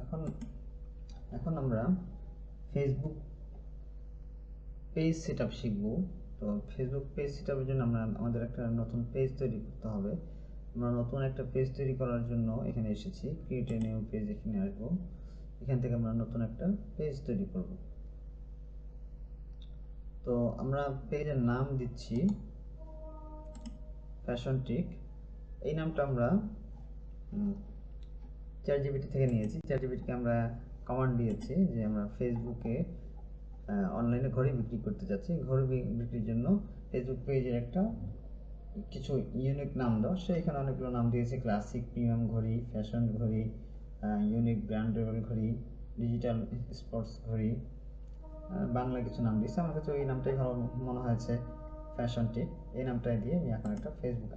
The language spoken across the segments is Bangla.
এখন এখন আমরা ফেসবুক পেজ সেট আপ শিখব। তো ফেসবুক পেজ সেট আপের জন্য আমরা আমাদের একটা নতুন পেজ তৈরি করতে হবে। আমরা নতুন একটা পেজ তৈরি করার জন্য এখানে এসেছি। ক্রিয়েট এ নিউ পেজ এখানে আসব। এখান থেকে আমরা নতুন একটা পেজ তৈরি করব। তো আমরা পেজের নাম দিচ্ছি ফ্যাশন টিক এই নামটা আমরা চার জিবিটি থেকে নিয়েছি। চার জিবিটিকে আমরা কমান্ড দিয়েছি যে আমরা ফেসবুকে অনলাইনে ঘড়ি বিক্রি করতে যাচ্ছি। ঘড়ি বিক্রির জন্য ফেসবুক পেজের একটা কিছু ইউনিক নাম দাও। সেখানে অনেকগুলো নাম দিয়েছে। ক্লাসিক প্রিমিয়াম ঘড়ি ফ্যাশন ঘড়ি ইউনিক ব্র্যান্ডেবল ঘড়ি ডিজিটাল স্পোর্টস ঘড়ি বাংলা কিছু নাম দিয়েছে। আমার কাছে ওই নামটাই ভালো মনে হয়েছে ফ্যাশন টিক এই নামটাই দিয়ে আমি এখন একটা ফেসবুক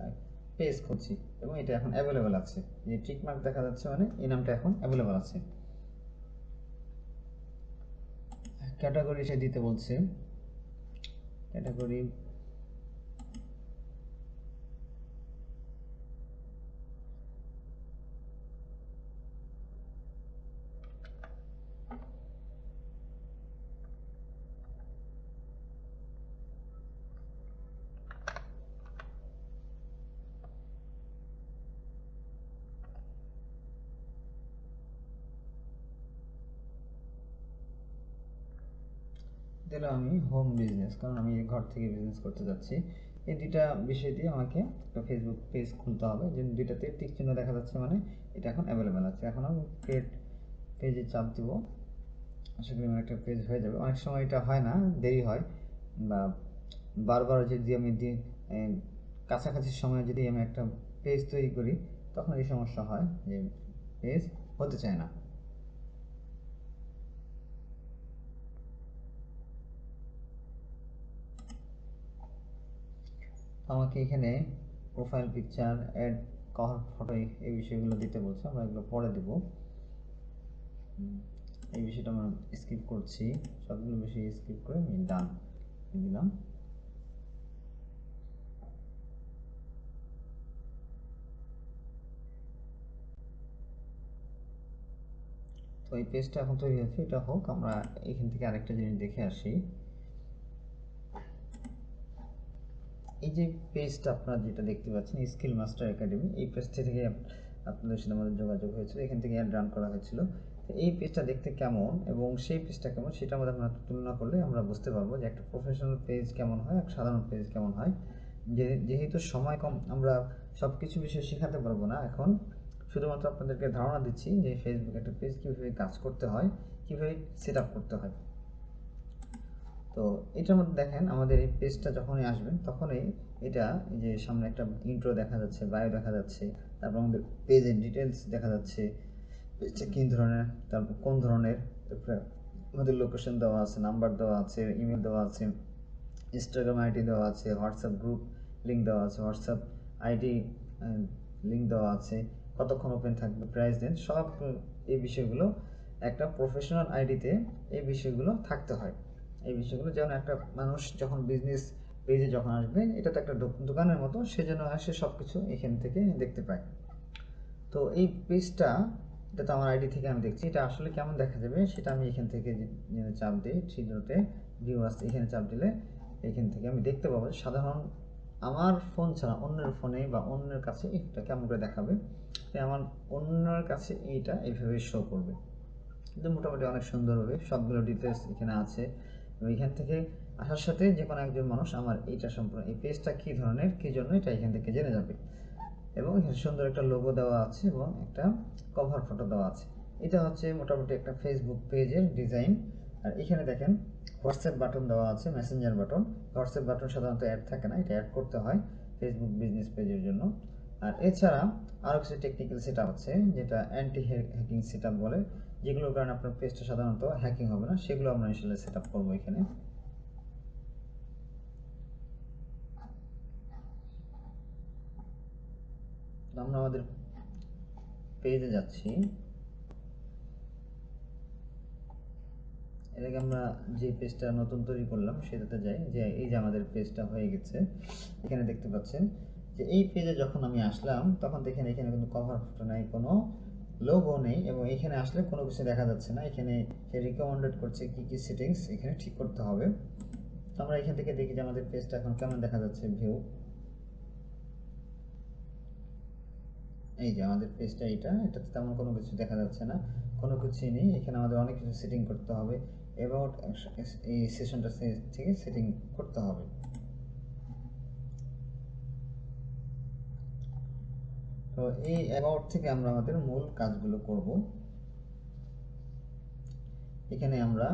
পেজ করছি এবং এটা এখন অ্যাভেলেবেল আছে। যে টিক মার্ক দেখা যাচ্ছে মানে এই নামটা এখন অ্যাভেলেবেল আছে। ক্যাটাগরি সে দিতে বলছে। ক্যাটাগরি দিলাম আমি হোম বিজনেস কারণ আমি ঘর থেকে বিজনেস করতে যাচ্ছি। এই দুইটা বিষয় দিয়ে আমাকে একটা ফেসবুক পেজ খুলতে হবে, যে দুইটাতে টিক চিহ্ন দেখা যাচ্ছে মানে এটা এখন অ্যাভেলেবেল আছে। এখন আমি ক্রিয়েট পেজে চাপ দিব আশা করি আমার একটা পেজ হয়ে যাবে। অনেক সময় এটা হয় না, দেরি হয়, বা বারবার যদি আমি দিন কাছাকাছি সময়ে যদি আমি একটা পেজ তৈরি করি, তখন এই সমস্যা হয় যে পেজ হতে চায় না। আমাকে এখানে profile picture add cover photo এই বিষয়গুলো দিতে বলছে। আমরা এগুলো পরে দেব। এই বিষয়টা আমরা স্কিপ করছি। সবগুলো বিষয় স্কিপ করে আমি ডান দিলাম। তো এই পেজটা এখন তৈরি হয়েছে। এটা হোক, আমরা এখান থেকে আরেকটা জিনিস দেখে আসি। এই যে পেজটা আপনারা যেটা দেখতে পাচ্ছেন স্কিল মাস্টার একাডেমি এই পেজটা থেকে আপনাদের সাথে আমাদের যোগাযোগ হয়েছিল, এখান থেকে অ্যাড রান করা হয়েছিল। তো এই পেজটা দেখতে কেমন এবং সেই পেজটা কেমন সেটা আমাদের আমরা তুলনা করলে আমরা বুঝতে পারব যে একটা প্রফেশনাল পেজ কেমন হয় এক সাধারণ পেজ কেমন হয়। যেহেতু সময় কম, আমরা সব কিছু বিষয় শেখাতে পারব না এখন। শুধুমাত্র আপনাদেরকে ধারণা দিচ্ছি যে ফেসবুক একটা পেজ কীভাবে কাজ করতে হয়, কীভাবে সেট করতে হয়। তো এটার মধ্যে দেখেন আমাদের এই পেজটা যখনই আসবেন তখনই এটা যে সামনে একটা ইন্ট্রো দেখা যাচ্ছে বায়ো দেখা যাচ্ছে, তারপর আমাদের পেজের ডিটেলস দেখা যাচ্ছে পেজটা কী ধরনের, তারপর কোন ধরনের, তারপরে আমাদের লোকেশন দেওয়া আছে নাম্বার দেওয়া আছে ইমেল দেওয়া আছে ইনস্টাগ্রাম আইডি দেওয়া আছে হোয়াটসঅ্যাপ গ্রুপ লিঙ্ক দেওয়া আছে হোয়াটসঅ্যাপ আইডি লিঙ্ক দেওয়া আছে, কতক্ষণ ওপেন থাকবে প্রাইস দেন সব এই বিষয়গুলো একটা প্রফেশনাল আইডিতে এই বিষয়গুলো থাকতে হয়। এই বিষয়গুলো। যেমন একটা মানুষ যখন বিজনেস পেজে যখন আসবে, এটা তো একটা দোকানের মতো সে যেন আসে সব কিছু এখান থেকে দেখতে পায়। তো এই পেজটা এটা তো আমার আইডি থেকে আমি দেখছি, এটা আসলে কেমন দেখা যাবে সেটা আমি এখান থেকে চাপ দিই থ্রিডোতে ভিউ আসছে এখানে চাপ দিলে এখান থেকে আমি দেখতে পাবো সাধারণ আমার ফোন ছাড়া অন্যের ফোনে বা অন্যের কাছে এটা কেমন করে দেখাবে। আমার অন্যের কাছে এইটা এইভাবে শো করবে। কিন্তু মোটামুটি অনেক সুন্দর হবে সবগুলো ডিটেলস এখানে আছে। এখান থেকে আসার সাথে যে কোনো একজন মানুষ আমার এইটা সম্পূর্ণ, এই পেজটা কী ধরনের, কী জন্য এটা এখান থেকে জেনে যাবে। এবং এখানে সুন্দর একটা লোগো দেওয়া আছে এবং একটা কভার ফটো দেওয়া আছে। এটা হচ্ছে মোটামুটি একটা ফেসবুক পেজের ডিজাইন আর এখানে দেখেন হোয়াটসঅ্যাপ বাটন দেওয়া আছে মেসেঞ্জার বাটন হোয়াটসঅ্যাপ বাটন সাধারণত অ্যাড থাকে না, এটা অ্যাড করতে হয় ফেসবুক বিজনেস পেজের জন্য। আর এছাড়া আরও কিছু টেকনিক্যাল সেট আছে, যেটা অ্যান্টি হ্যাকিং সেট বলে। যেগুলোর কারণে আপনার পেজটা সাধারণত হ্যাকিং হবে না, সেগুলো আমরা ইনশাল্লাহ সেট আপ করব এখানে। আমরা আমাদের পেজে যাচ্ছি। এর আগে আমরা যে পেজটা নতুন তৈরি করলাম, সেটাতে যাই। যে এই যে আমাদের পেজটা হয়ে গেছে, এখানে দেখতে পাচ্ছেন যে এই পেজে যখন আমি আসলাম, তখন দেখেন এখানে কিন্তু কভার ফটো নাই, কোনো লোগো নেই এবং এখানে আসলে কোনো কিছু দেখা যাচ্ছে না। এখানে সে রিকমেন্ডেড করছে কি কি সেটিংস এখানে ঠিক করতে হবে। তো আমরা এখান থেকে দেখি যে আমাদের পেজটা এখন কেমন দেখা যাচ্ছে ভিউ এই যে আমাদের পেজটা এটা এটাতে তেমন কোনো কিছু দেখা যাচ্ছে না। কোনো কিছুই নেই, এখানে আমাদের অনেক কিছু সেটিং করতে হবে। অ্যাবাউট এই সেশনটা থেকে সেটিং করতে হবে। তো এই অ্যাবাউট থেকে আমরা আমাদের মূল কাজগুলো করব। এখানে আমরা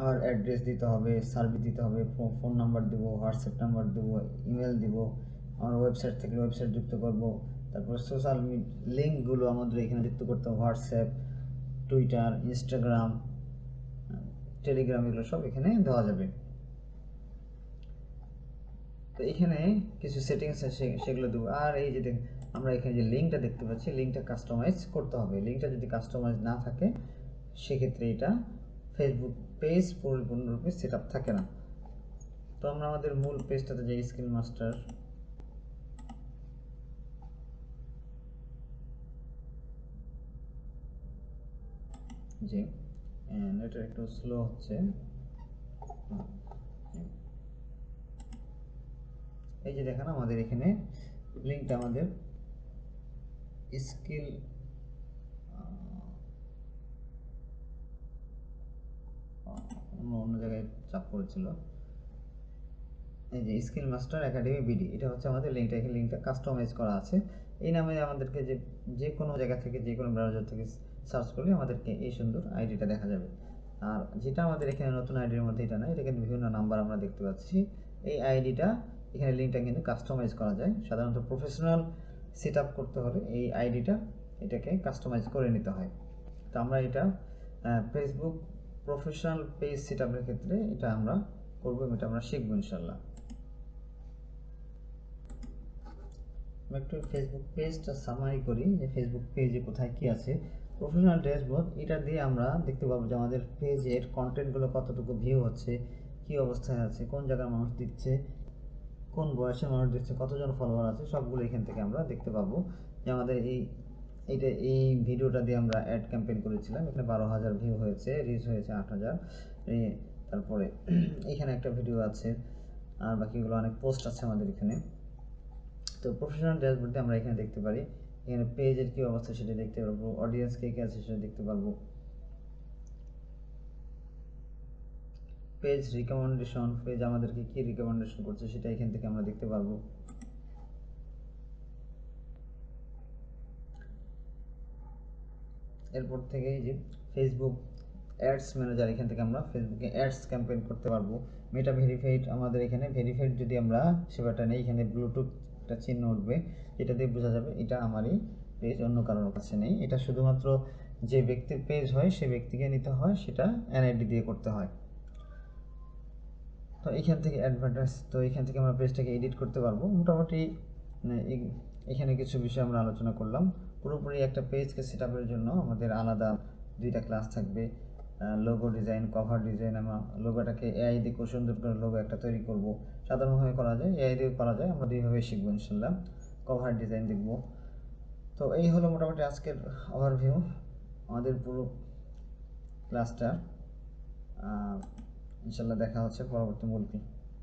আমার অ্যাড্রেস দিতে হবে সার্ভিস দিতে হবে ফোন নাম্বার দেব হোয়াটসঅ্যাপ নাম্বার দেব ইমেল দিব, আমার ওয়েবসাইট থেকে ওয়েবসাইট যুক্ত করব, তারপর সোশ্যাল লিঙ্কগুলো আমাদের এখানে যুক্ত করতে হবে হোয়াটসঅ্যাপ টুইটার ইনস্টাগ্রাম টেলিগ্রাম এগুলো সব এখানে দেওয়া যাবে। তো এখানে কিছু সেটিংস আছে সেগুলো দেবো। আর এই যে আমরা এখানে যে লিঙ্কটা দেখতে পাচ্ছি লিঙ্কটা কাস্টমাইজ করতে হবে। লিঙ্কটা যদি কাস্টমাইজ না থাকে, সেক্ষেত্রে এটা ফেসবুক পেজ পরিপূর্ণরূপে সেট আপ থাকে না। তো আমরা আমাদের মূল পেজটাতে যাই স্কিল মাস্টার জি নেটের একটু স্লো হচ্ছে। এই যে দেখেন, আমাদের এখানে লিঙ্কটা আমাদের স্কিল অন্য জায়গায় চাপ পড়েছিল। এই যে স্কিল মাস্টার একাডেমি বিডি, এটা হচ্ছে আমাদের লিঙ্কটা এখানে লিঙ্কটা কাস্টমাইজ করা আছে। এই নামে আমাদেরকে যে যে কোনো জায়গা থেকে, যে কোনো ব্রাউজার থেকে সার্চ করলে আমাদেরকে এই সুন্দর আইডিটা দেখা যাবে। আর যেটা আমাদের এখানে নতুন আইডির মধ্যে এটা না, এটা কিন্তু বিভিন্ন নাম্বার আমরা দেখতে পাচ্ছি। এই আইডিটা এখানে লিঙ্কটা কিন্তু কাস্টমাইজ করা যায়। সাধারণত প্রফেশনাল সেট করতে হলে এই আইডিটা এটাকে কাস্টমাইজ করে নিতে হয়। তো আমরা এটা ফেসবুক প্রফেশনাল পেজ সেট ক্ষেত্রে এটা আমরা করব এটা আমরা শিখব ইনশাল্লাহ আমরা একটু ফেসবুক পেজটা সামারি করি, যে ফেসবুক পেজে কোথায় কি আছে। প্রফেশনাল ড্যাশবোর্ড এটা দিয়ে আমরা দেখতে পাবো যে আমাদের পেজের কন্টেন্টগুলো কতটুকু ভিউ হচ্ছে, কি অবস্থায় আছে, কোন জায়গায় মানুষ দিচ্ছে কোন বয়সে মানুষ দেখছে, কতজন ফলোয়ার আছে, সবগুলো এখান থেকে আমরা দেখতে পাবো। যে আমাদের এই, এইটা, এই ভিডিওটা দিয়ে আমরা অ্যাড ক্যাম্পেইন করেছিলাম, এখানে বারো হাজার ভিউ হয়েছে রিচ হয়েছে আট হাজার। তারপরে এখানে একটা ভিডিও আছে, আর বাকিগুলো অনেক পোস্ট আছে আমাদের এখানে। তো প্রফেশনাল ড্যাশবোর্ডে আমরা এখানে দেখতে পারি। এখানে পেজের কী অবস্থা সেটা দেখতে পারব অডিয়েন্স কে কে আছে সেটা দেখতে পারব। পেজ রিকমেন্ডেশন পেজ আমাদেরকে কি রিকমেন্ডেশন করছে সেটা এখান থেকে আমরা দেখতে পারব। এরপর থেকে যে ফেসবুক অ্যাডস ম্যানেজার এখান থেকে আমরা ফেসবুকে অ্যাডস ক্যাম্পেইন করতে পারব। মেটা ভেরিফাইড আমাদের এখানে ভেরিফাইড যদি আমরা সেবাটা নেই, এখানে ব্লুটুথ একটা চিহ্ন উঠবে, এটা দিয়ে বোঝা যাবে এটা আমারই পেজ অন্য কারোর কাছে নেই। এটা শুধুমাত্র যে ব্যক্তির পেজ হয়, সে ব্যক্তিকে নিতে হয়, সেটা এনআইডি দিয়ে করতে হয়। তো এখান থেকে অ্যাডভার্টাইজ তো এখান থেকে আমরা পেজটাকে এডিট করতে পারব। মোটামুটি মানে এখানে কিছু বিষয় আমরা আলোচনা করলাম। পুরোপুরি একটা পেজকে সেট আপের জন্য আমাদের আলাদা দুইটা ক্লাস থাকবে। লোগো ডিজাইন কভার ডিজাইন আমরা লোগোটাকে এআই দিয়ে খুব সুন্দর করে লোগো একটা তৈরি করব। সাধারণভাবে করা যায় এআই দিয়ে করা যায়, আমরা দুইভাবে শিখব ইনশাল্লাহ কভার ডিজাইন দেখব। তো এই হলো মোটামুটি আজকের ওভারভিউ আমাদের পুরো ক্লাসটা ইনশাল্লাহ দেখা হচ্ছে পরবর্তী মূল